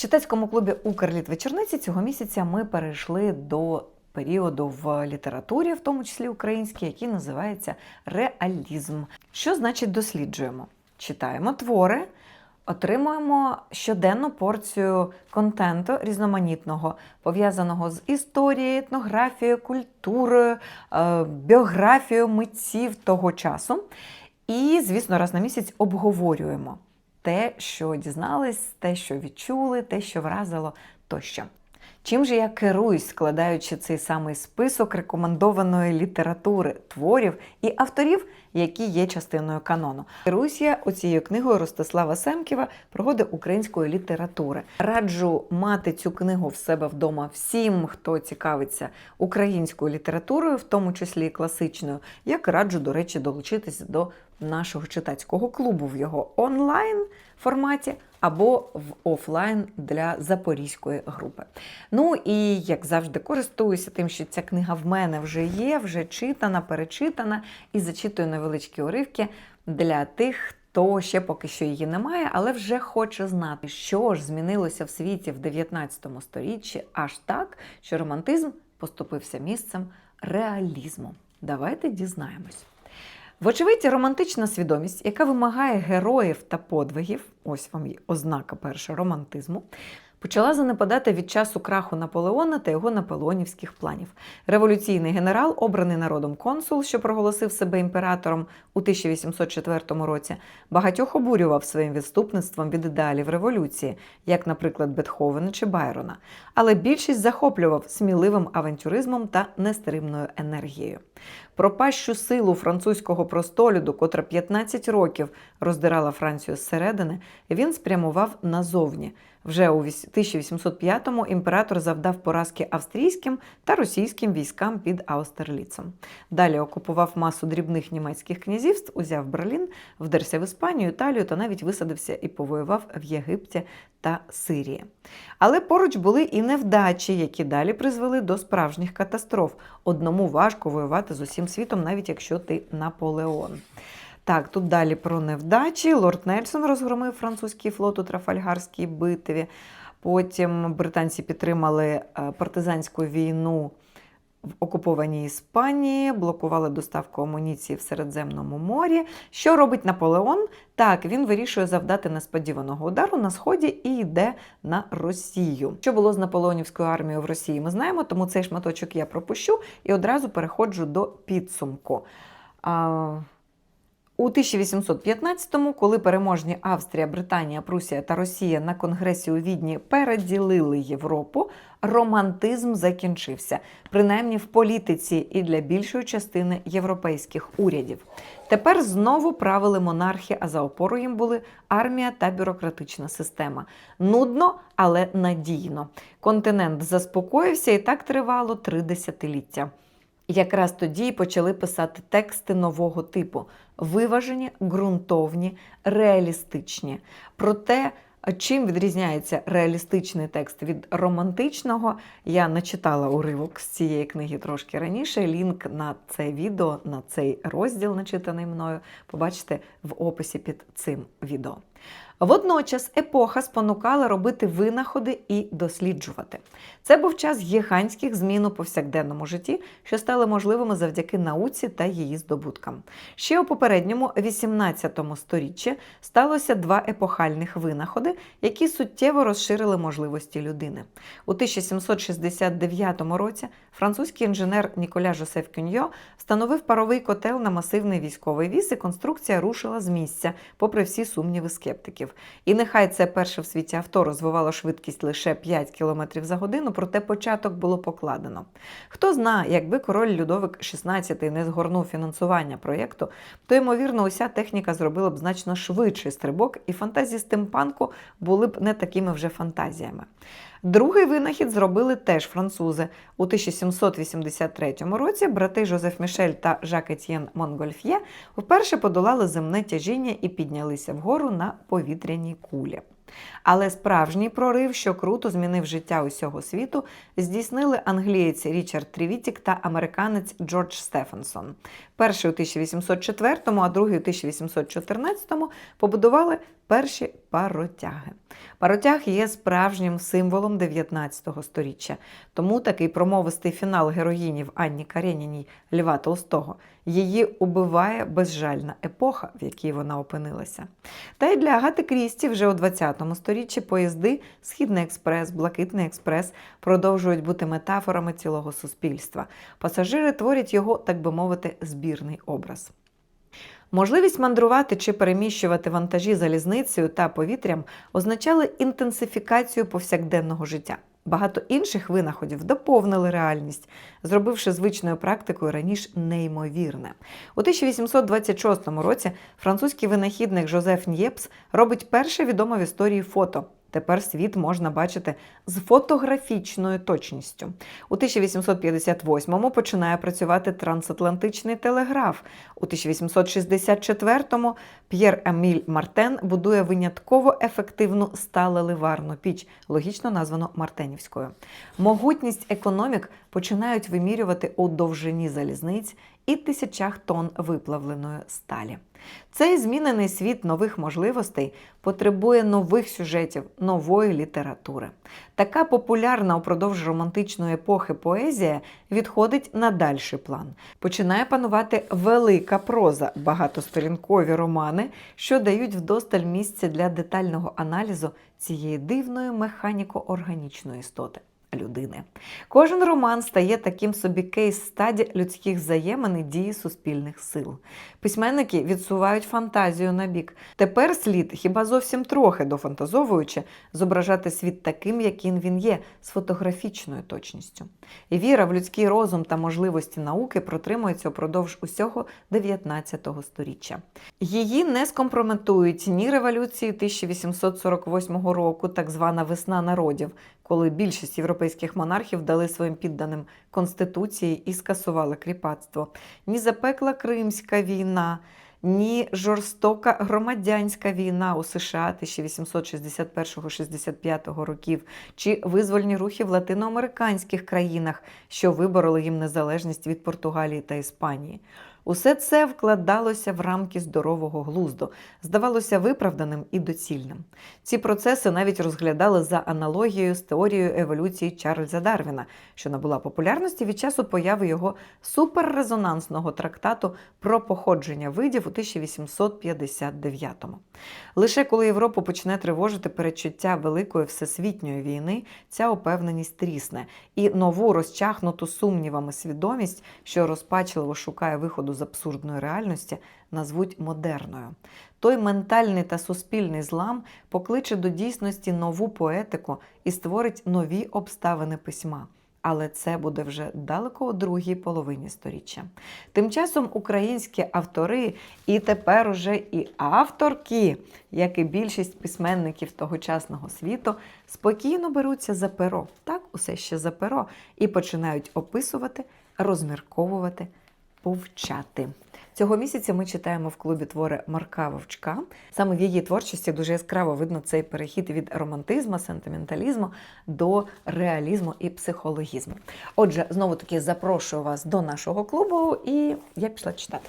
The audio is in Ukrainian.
читацькому клубі Укрліт вечорниці цього місяця ми перейшли до періоду в літературі, в тому числі українській, який називається реалізм. Що значить досліджуємо? Читаємо твори. Отримуємо щоденну порцію контенту різноманітного, пов'язаного з історією, етнографією, культурою, е, біографією митців того часу. І, звісно, раз на місяць обговорюємо те, що дізнались, те, що відчули, те, що вразило тощо. Чим же я керуюсь, складаючи цей самий список рекомендованої літератури, творів і авторів, які є частиною канону? Керуюсь я оцією книгою Ростислава Семківа Пригоди української літератури. Раджу мати цю книгу в себе вдома всім, хто цікавиться українською літературою, в тому числі і класичною. Як раджу, до речі, долучитися до нашого читацького клубу в його онлайн форматі або в офлайн для запорізької групи. Ну і як завжди, користуюся тим, що ця книга в мене вже є, вже читана, перечитана, і зачитую невеличкі уривки для тих. Хто ще поки що її немає, але вже хоче знати, що ж змінилося в світі в 19 сторіччі аж так, що романтизм поступився місцем реалізму. Давайте дізнаємось. Вочевидь, романтична свідомість, яка вимагає героїв та подвигів, ось вам ознака перша романтизму, почала занепадати від часу краху Наполеона та його наполеонівських планів. Революційний генерал, обраний народом консул, що проголосив себе імператором у 1804 році, багатьох обурював своїм відступництвом від ідеалів революції, як, наприклад, Бетховена чи Байрона. Але більшість захоплював сміливим авантюризмом та нестримною енергією. Пропащу силу французького простолюду, котра 15 років роздирала Францію зсередини, він спрямував назовні. Вже у 1805-му імператор завдав поразки австрійським та російським військам під Аустерліцем. Далі окупував масу дрібних німецьких князівств, узяв Берлін, вдерся в Іспанію, Італію та навіть висадився і повоював в Єгипті та Сирії. Але поруч були і невдачі, які далі призвели до справжніх катастроф. Одному важко воювати з усім світом, навіть якщо ти Наполеон. Так, тут далі про невдачі. Лорд Нельсон розгромив французький флот у Трафальгарській битві. Потім британці підтримали е, партизанську війну в окупованій Іспанії, блокували доставку амуніції в Середземному морі. Що робить Наполеон? Так, він вирішує завдати несподіваного удару на сході і йде на Росію. Що було з наполеонівською армією в Росії? Ми знаємо, тому цей шматочок я пропущу і одразу переходжу до підсумку. А... У 1815-му, коли переможні Австрія, Британія, Прусія та Росія на конгресі у Відні переділили Європу, романтизм закінчився, принаймні в політиці і для більшої частини європейських урядів. Тепер знову правили монархи, а за опорою їм були армія та бюрократична система. Нудно, але надійно. Континент заспокоївся і так тривало три десятиліття. Якраз тоді почали писати тексти нового типу: виважені, ґрунтовні, реалістичні. Про те, чим відрізняється реалістичний текст від романтичного, я начитала уривок з цієї книги трошки раніше. Лінк на це відео, на цей розділ, начитаний мною, побачите в описі під цим відео. Водночас епоха спонукала робити винаходи і досліджувати. Це був час гігантських змін у повсякденному житті, що стали можливими завдяки науці та її здобуткам. Ще у попередньому 18 сторіччі сталося два епохальних винаходи, які суттєво розширили можливості людини. У 1769 році французький інженер Ніколя Жосеф Кюньо встановив паровий котел на масивний військовий віз, і конструкція рушила з місця, попри всі сумніви скептиків. І нехай це перше в світі авто розвивало швидкість лише 5 км за годину, проте початок було покладено. Хто зна, якби король Людовик XVI не згорнув фінансування проєкту, то ймовірно уся техніка зробила б значно швидший стрибок, і фантазії стимпанку були б не такими вже фантазіями. Другий винахід зробили теж французи. У 1783 році брати Жозеф Мішель та Жак Етьєн Монгольф'є вперше подолали земне тяжіння і піднялися вгору на повітряній кулі. Але справжній прорив, що круто змінив життя усього світу, здійснили англієць Річард Трівітік та американець Джордж Стефенсон. Перший у 1804, а другий у 1814 побудували перші паротяги. Паротяг є справжнім символом 19 століття. Тому такий промовистий фінал героїнів Анні Кареніній Льва Толстого її убиває безжальна епоха, в якій вона опинилася. Та й для Агати Крісті вже у 20 сторіччі поїзди Східний експрес, Блакитний експрес продовжують бути метафорами цілого суспільства. Пасажири творять його, так би мовити, збірний образ. Можливість мандрувати чи переміщувати вантажі залізницею та повітрям означали інтенсифікацію повсякденного життя. Багато інших винаходів доповнили реальність, зробивши звичною практикою раніше неймовірне. У 1826 році французький винахідник Жозеф Нєпс робить перше відоме в історії фото. Тепер світ можна бачити з фотографічною точністю. У 1858-му починає працювати трансатлантичний телеграф. У 1864-му П'єр Еміль Мартен будує винятково ефективну сталеливарну піч, логічно названу Мартенівською. Могутність економік починають вимірювати у довжині залізниць і тисячах тонн виплавленої сталі. Цей змінений світ нових можливостей потребує нових сюжетів, нової літератури. Така популярна упродовж романтичної епохи поезія відходить на дальший план. Починає панувати велика проза, багатосторінкові романи, що дають вдосталь місця для детального аналізу цієї дивної механіко-органічної істоти. Людини. Кожен роман стає таким собі кейс-стаді людських взаємин і дії суспільних сил. Письменники відсувають фантазію на бік. Тепер слід, хіба зовсім трохи дофантазовуючи, зображати світ таким, яким він є, з фотографічною точністю. І віра в людський розум та можливості науки протримується упродовж усього 19 століття. Її не скомпрометують ні революції 1848 року, так звана весна народів, коли більшість європейських монархів дали своїм підданим конституції і скасували кріпацтво, ні запекла Кримська війна, ні жорстока громадянська війна у США 1861-65 років, чи визвольні рухи в латиноамериканських країнах, що вибороли їм незалежність від Португалії та Іспанії. Усе це вкладалося в рамки здорового глузду, здавалося виправданим і доцільним. Ці процеси навіть розглядали за аналогією з теорією еволюції Чарльза Дарвіна, що набула популярності від часу появи його суперрезонансного трактату про походження видів у 1859-му. Лише коли Європу почне тривожити передчуття Великої всесвітньої війни, ця упевненість трісне, і нову розчахнуту сумнівами свідомість, що розпачливо шукає виходу з абсурдної реальності, назвуть модерною. Той ментальний та суспільний злам покличе до дійсності нову поетику і створить нові обставини письма. Але це буде вже далеко у другій половині сторіччя. Тим часом українські автори і тепер уже і авторки, як і більшість письменників тогочасного світу, спокійно беруться за перо, так усе ще за перо, і починають описувати, розмірковувати, повчати. Цього місяця ми читаємо в клубі твори Марка Вовчка. Саме в її творчості дуже яскраво видно цей перехід від романтизму, сентименталізму до реалізму і психологізму. Отже, знову таки запрошую вас до нашого клубу, і я пішла читати.